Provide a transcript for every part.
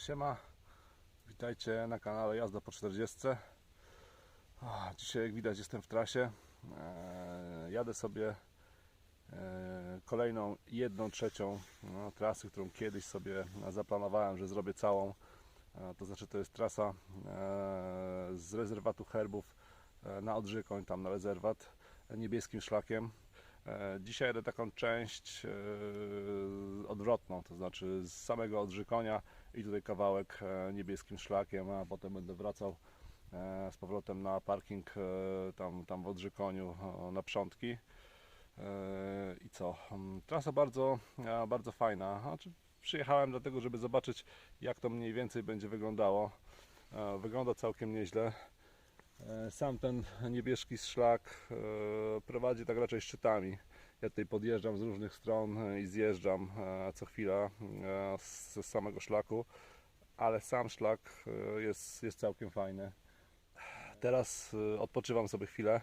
Siema, witajcie na kanale Jazda po 40. A, Dzisiaj jak widać jestem w trasie. E, Jadę sobie e, kolejną jedną trzecią no, trasy, którą kiedyś sobie zaplanowałem, że zrobię całą. E, To znaczy to jest trasa z rezerwatu herbów na Odrzykoń, tam na rezerwat niebieskim szlakiem. Dzisiaj jadę taką część odwrotną, to znaczy z samego Odrzykonia i tutaj kawałek e, niebieskim szlakiem, a potem będę wracał e, z powrotem na parking e, tam, tam w Odrzykoniu na Przątki. I co? Mm, Trasa bardzo, bardzo fajna. Znaczy, przyjechałem dlatego, żeby zobaczyć jak to mniej więcej będzie wyglądało. Wygląda całkiem nieźle. Sam ten niebieski szlak prowadzi tak raczej szczytami. Ja tutaj podjeżdżam z różnych stron e, i zjeżdżam e, co chwila e, z samego szlaku, ale sam szlak jest, jest całkiem fajny. Teraz odpoczywam sobie chwilę,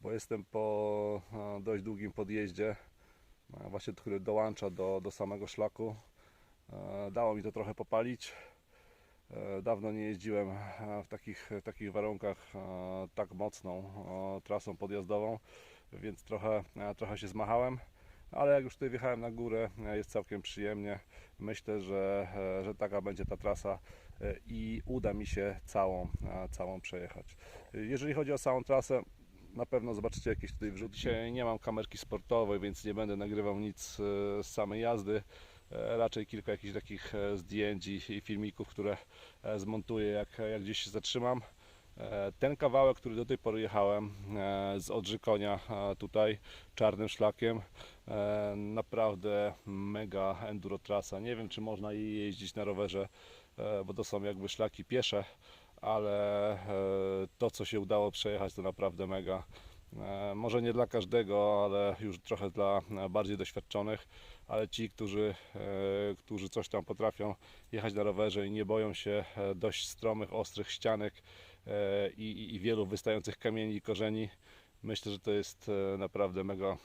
bo jestem po dość długim podjeździe, właśnie który dołącza do, do samego szlaku. Dało mi to trochę popalić. Dawno nie jeździłem w takich, w takich warunkach tak mocną trasą podjazdową, więc trochę, e, trochę się zmachałem. Ale jak już tutaj wjechałem na górę, e, jest całkiem przyjemnie. Myślę, że, e, że taka będzie ta trasa i uda mi się całą, całą przejechać. Jeżeli chodzi o samą trasę, na pewno zobaczycie jakieś tutaj wrzuty. Dzisiaj nie mam kamerki sportowej, więc nie będę nagrywał nic z samej jazdy. Raczej kilka jakichś takich zdjęć i, filmików, które zmontuję jak, jak gdzieś się zatrzymam. E, Ten kawałek, który do tej pory jechałem e, z Odrzykonia e, tutaj czarnym szlakiem, naprawdę mega enduro trasa. Nie wiem, czy można jej jeździć na rowerze, bo to są jakby szlaki piesze, ale to, co się udało przejechać, to naprawdę mega. Może nie dla każdego, ale już trochę dla bardziej doświadczonych, ale ci, którzy, którzy coś tam potrafią jechać na rowerze i nie boją się dość stromych, ostrych ścianek i, i- i wielu wystających kamieni i korzeni, myślę, że to jest e, naprawdę mega,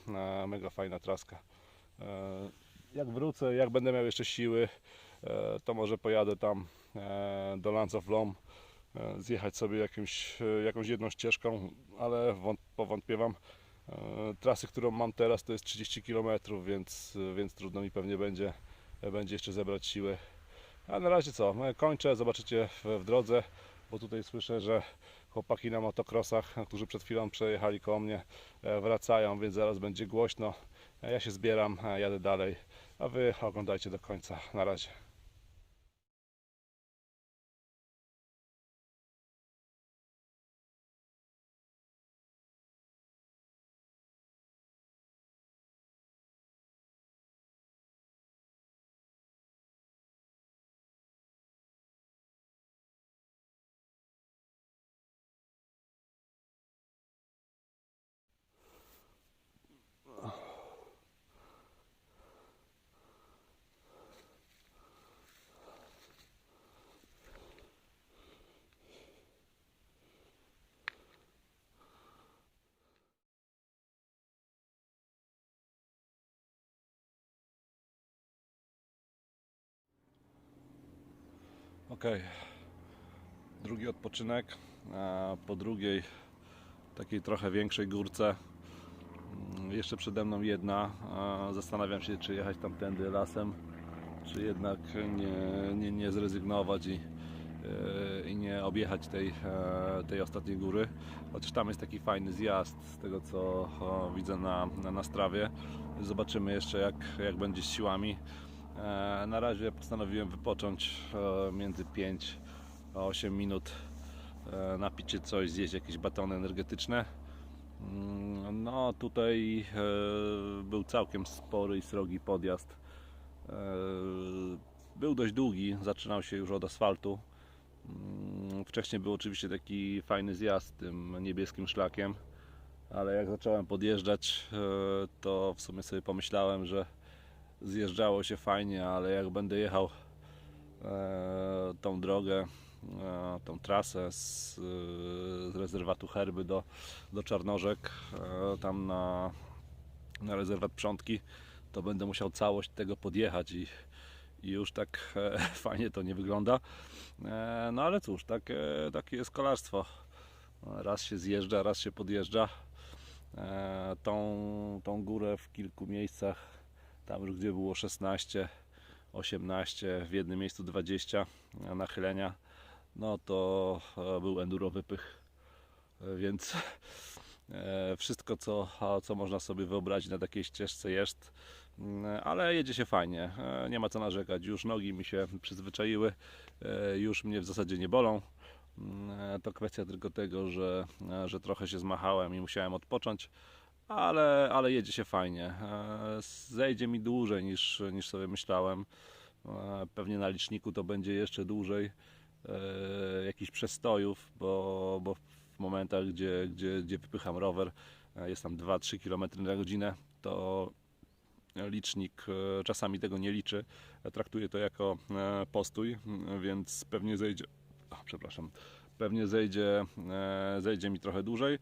e, mega fajna traska. E, Jak wrócę, jak będę miał jeszcze siły, e, to może pojadę tam e, do Lands of Lom, e, zjechać sobie jakimś, e, jakąś jedną ścieżką, ale wąt, powątpiewam. E, Trasy, którą mam teraz to jest 30 km, więc, więc trudno mi pewnie będzie, będzie jeszcze zebrać siły. A na razie co, e, kończę, zobaczycie w, w drodze, bo tutaj słyszę, że chłopaki na motokrosach, którzy przed chwilą przejechali koło mnie, e, wracają, więc zaraz będzie głośno. Ja się zbieram, e, jadę dalej, a Wy oglądajcie do końca. Na razie. Ok, drugi odpoczynek po drugiej takiej trochę większej górce. Mm, Jeszcze przede mną jedna. Zastanawiam się, czy jechać tamtędy lasem, czy jednak nie, nie, nie zrezygnować i, e, i nie objechać tej, e, tej ostatniej góry. Chociaż tam jest taki fajny zjazd z tego, co widzę na, na, na strawie. Zobaczymy jeszcze, jak, jak będzie z siłami. E, Na razie postanowiłem wypocząć e, między 5 a 8 minut, e, napić się coś, zjeść jakieś batony energetyczne. Mm, No tutaj był całkiem spory i srogi podjazd. Był dość długi, zaczynał się już od asfaltu. Mm, Wcześniej był oczywiście taki fajny zjazd tym niebieskim szlakiem, ale jak zacząłem podjeżdżać, to w sumie sobie pomyślałem, że zjeżdżało się fajnie, ale jak będę jechał e, tą drogę, e, tą trasę z, e, z rezerwatu Herby do, do Czarnorzek, e, tam na, na rezerwat Przątki, to będę musiał całość tego podjechać i, i już tak e, fajnie to nie wygląda. E, no ale cóż, takie, takie jest kolarstwo. Raz się zjeżdża, raz się podjeżdża. E, tą, tą górę w kilku miejscach, tam już gdzie było 16, 18, w jednym miejscu 20 nachylenia, no to e, był enduro wypych. E, Więc e, wszystko, co, co można sobie wyobrazić na takiej ścieżce jest, Mm, ale jedzie się fajnie. Nie ma co narzekać. Już nogi mi się przyzwyczaiły, już mnie w zasadzie nie bolą. Mm, To kwestia tylko tego, że, że trochę się zmachałem i musiałem odpocząć, ale, ale jedzie się fajnie. E, Zejdzie mi dłużej niż, niż sobie myślałem. E, Pewnie na liczniku to będzie jeszcze dłużej e, jakichś przestojów, bo, bo w momentach, gdzie, gdzie, gdzie wypycham rower, jest tam 2-3 km na godzinę, to licznik czasami tego nie liczy. Traktuje to jako postój, więc pewnie zejdzie. O, przepraszam. Pewnie zejdzie, zejdzie mi trochę dłużej.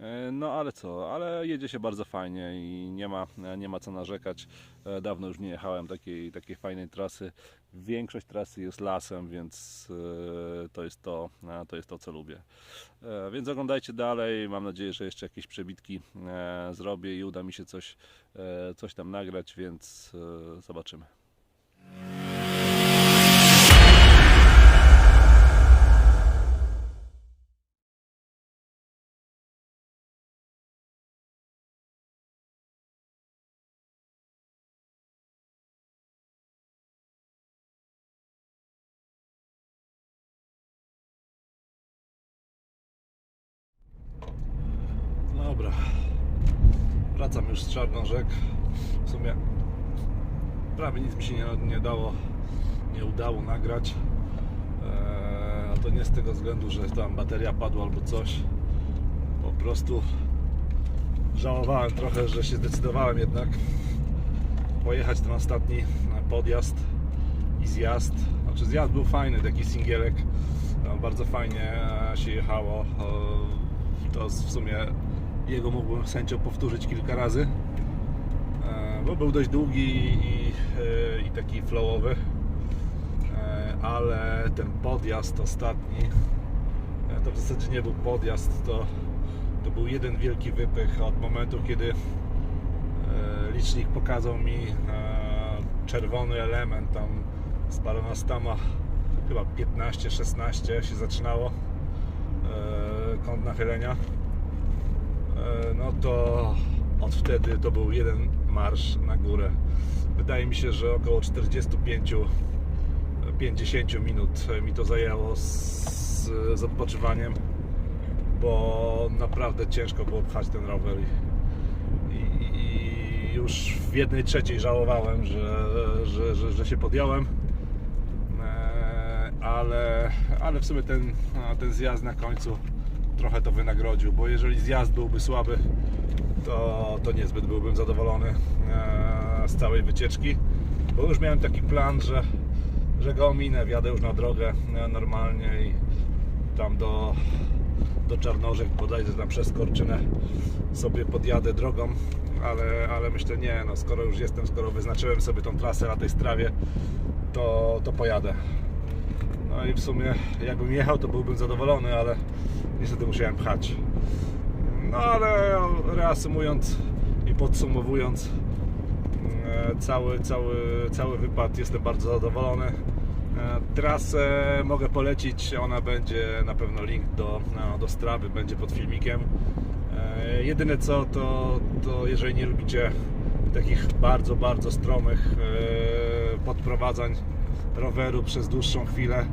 E, No ale co, ale jedzie się bardzo fajnie i nie ma, nie ma co narzekać. E, Dawno już nie jechałem takiej, takiej fajnej trasy. Większość trasy jest lasem, więc e, to jest to, to jest to co lubię. Więc oglądajcie dalej. Mam nadzieję, że jeszcze jakieś przebitki zrobię i uda mi się coś, coś tam nagrać, więc zobaczymy. Wracam już z Czarnorzek. W sumie prawie nic mi się nie, nie dało, nie udało nagrać. Eee, to nie z tego względu, że tam bateria padła albo coś. Po prostu żałowałem trochę, że się zdecydowałem jednak pojechać ten ostatni podjazd i zjazd. Znaczy zjazd był fajny, taki singielek. Bardzo fajnie się jechało. E, To w sumie jego mógłbym z powtórzyć kilka razy. E, Bo był dość długi i, e, i taki flowowy. E, Ale ten podjazd ostatni e, to w zasadzie nie był podjazd, to, to był jeden wielki wypych od momentu, kiedy e, licznik pokazał mi e, czerwony element tam z paronastama chyba 15-16 się zaczynało e, kąt nachylenia E, no to od wtedy to był jeden marsz na górę. Wydaje mi się, że około 45 50 minut mi to zajęło z, z odpoczywaniem bo naprawdę ciężko było pchać ten rower i, i, już w jednej trzeciej żałowałem, że, że, że, że się podjąłem. E, ale, ale w sumie ten, ten zjazd na końcu trochę to wynagrodził, bo jeżeli zjazd byłby słaby to, to niezbyt byłbym zadowolony e, z całej wycieczki. Bo już miałem taki plan, że, że go ominę, wjadę już na drogę e, normalnie i tam do, do Czarnorzek bodajże tam przez Korczynę sobie podjadę drogą ale, ale myślę nie, no skoro już jestem, skoro wyznaczyłem sobie tą trasę na tej strawie to, to pojadę. No i w sumie jakbym jechał to byłbym zadowolony, ale niestety musiałem pchać no ale reasumując i podsumowując e, cały, cały, cały wypad jestem bardzo zadowolony. E, Trasę mogę polecić, ona będzie na pewno link do, no, do strawy, będzie pod filmikiem. E, Jedyne co to, to jeżeli nie lubicie takich bardzo, bardzo stromych podprowadzań roweru przez dłuższą chwilę,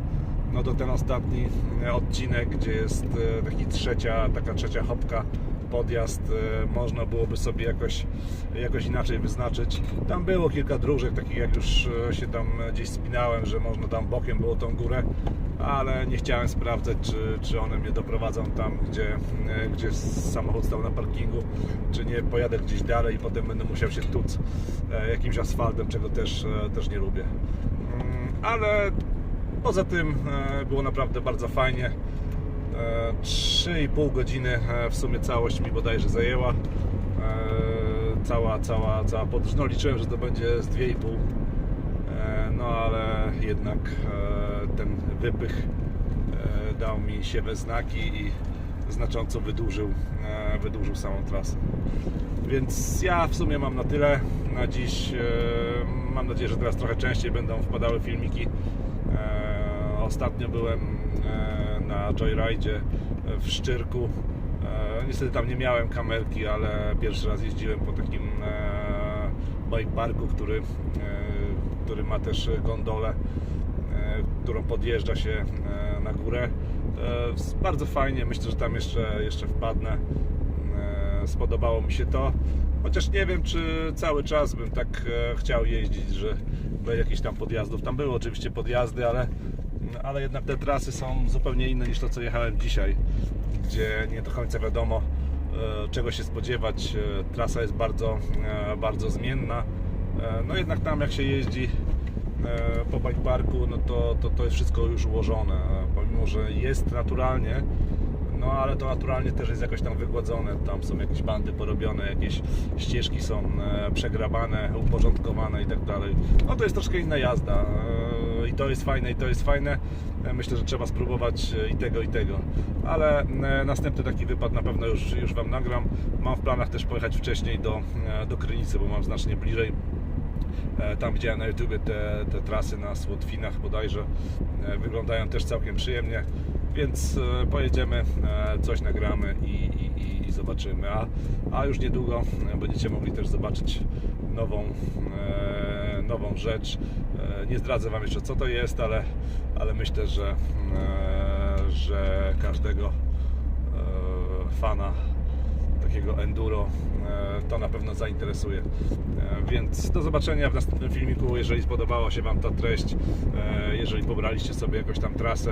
no to ten ostatni e, odcinek, gdzie jest e, taki trzecia, taka trzecia hopka, podjazd, e, można byłoby sobie jakoś, jakoś inaczej wyznaczyć. Tam było kilka dróżek, takich jak już się tam gdzieś spinałem, że można tam bokiem było tą górę, ale nie chciałem sprawdzać, czy, czy one mnie doprowadzą tam, gdzie, gdzie samochód stał na parkingu, czy nie pojadę gdzieś dalej i potem będę musiał się tuc jakimś asfaltem, czego też, też nie lubię. Mm, Ale Poza tym e, było naprawdę bardzo fajnie. E, 3,5 godziny e, w sumie całość mi bodajże zajęła. E, Cała, cała, cała podróż. No liczyłem, że to będzie z 2,5. E, no ale jednak e, ten wypych e, dał mi się we znaki i znacząco wydłużył, e, wydłużył samą trasę. Więc ja w sumie mam na tyle na dziś. E, Mam nadzieję, że teraz trochę częściej będą wpadały filmiki. Ostatnio byłem e, na Joyride w Szczyrku. E, Niestety tam nie miałem kamerki, ale pierwszy raz jeździłem po takim e, bike parku, który, który ma też gondolę, którą podjeżdża się na górę. Bardzo fajnie, myślę, że tam jeszcze, jeszcze wpadnę. Spodobało mi się to. Chociaż nie wiem, czy cały czas bym tak chciał jeździć, że bez jakichś tam podjazdów. Tam były oczywiście podjazdy, ale, ale jednak te trasy są zupełnie inne niż to, co jechałem dzisiaj, gdzie nie do końca wiadomo, e, czego się spodziewać. E, Trasa jest bardzo, e, bardzo zmienna. No jednak tam, jak się jeździ po bike parku, no to, to, to jest wszystko już ułożone. Pomimo, że jest naturalnie, no ale to naturalnie też jest jakoś tam wygładzone. Tam są jakieś bandy porobione, jakieś ścieżki są przegrabane, uporządkowane i tak dalej. No to jest troszkę inna jazda. I to jest fajne, i to jest fajne. E, Myślę, że trzeba spróbować e, i tego, i tego. Ale e, następny taki wypad na pewno już, już Wam nagram. Mam w planach też pojechać wcześniej do, do Krynicy, bo mam znacznie bliżej. Tam widziałem na YouTubie te, te trasy na Słotwinach bodajże. Wyglądają też całkiem przyjemnie, więc pojedziemy, coś nagramy i, i, i- zobaczymy. A, a już niedługo będziecie mogli też zobaczyć nową, nową rzecz. E, Nie zdradzę Wam jeszcze co to jest, ale, ale myślę, że, e, że każdego e, fana takiego enduro to na pewno zainteresuje. Więc do zobaczenia w następnym filmiku, jeżeli spodobała się Wam ta treść, jeżeli pobraliście sobie jakąś tam trasę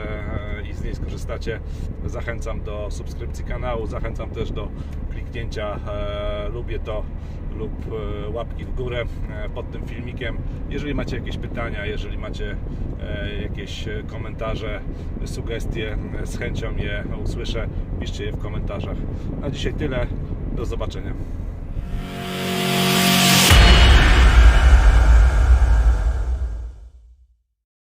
i z niej skorzystacie, zachęcam do subskrypcji kanału, zachęcam też do kliknięcia lubię to lub e, łapki w górę e, pod tym filmikiem. Jeżeli macie jakieś pytania, jeżeli macie e, jakieś komentarze, sugestie, z chęcią je usłyszę, piszcie je w komentarzach. Na dzisiaj tyle. Do zobaczenia.